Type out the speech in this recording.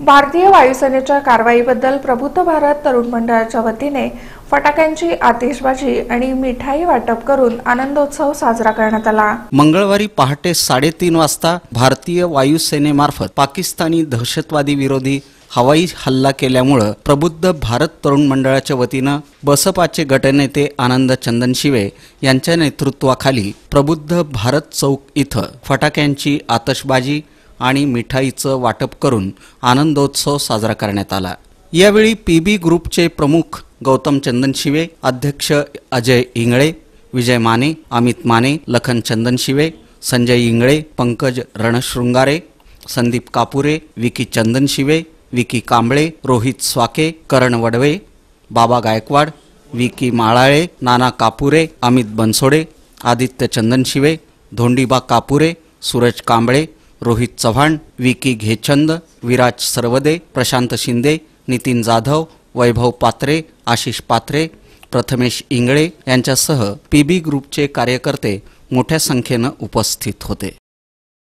भारतीय वायुसेनेच्या कारवाईबद्दल प्रबुद्ध भारत तरुण मंडळाच्या वतीने फटाक्यांची आतिषबाजी आणि मिठाई वाटप करून आनंदोत्सव साजरा करण्यात आला. मंगळवारी पहाटे साडेतीन वाजता भारतीय वायुसेनेमार्फत पाकिस्तानी दहशतवादी विरोधी हवाई हल्ला केल्यामुळं प्रबुद्ध भारत तरुण मंडळाच्या वतीनं बसपाचे गटनेते आनंद चंदन शिवे यांच्या नेतृत्वाखाली प्रबुद्ध भारत चौक इथं फटाक्यांची आतषबाजी आणि मिठाईचं वाटप करून आनंदोत्सव साजरा करण्यात आला. यावेळी पी बी ग्रुपचे प्रमुख गौतम चंदनशिवे अध्यक्ष अजय इंगळे विजय माने अमित माने लखन चंदनशिवे संजय इंगळे पंकज रणशृंगारे संदीप कापुरे विकी चंदनशिवे विकी कांबळे रोहित स्वाके करण वडवे बाबा गायकवाड विकी माळाळे नाना कापुरे अमित बनसोडे आदित्य चंदनशिवे धोंडीबा कापुरे सूरज कांबळे रोहित चव्हाण विकी घेचंद विराज सरवदे प्रशांत शिंदे नितीन जाधव वैभव पात्रे आशिष पात्रे प्रथमेश इंगळे यांच्यासह पी बी ग्रुपचे कार्यकर्ते मोठ्या संख्येनं उपस्थित होते.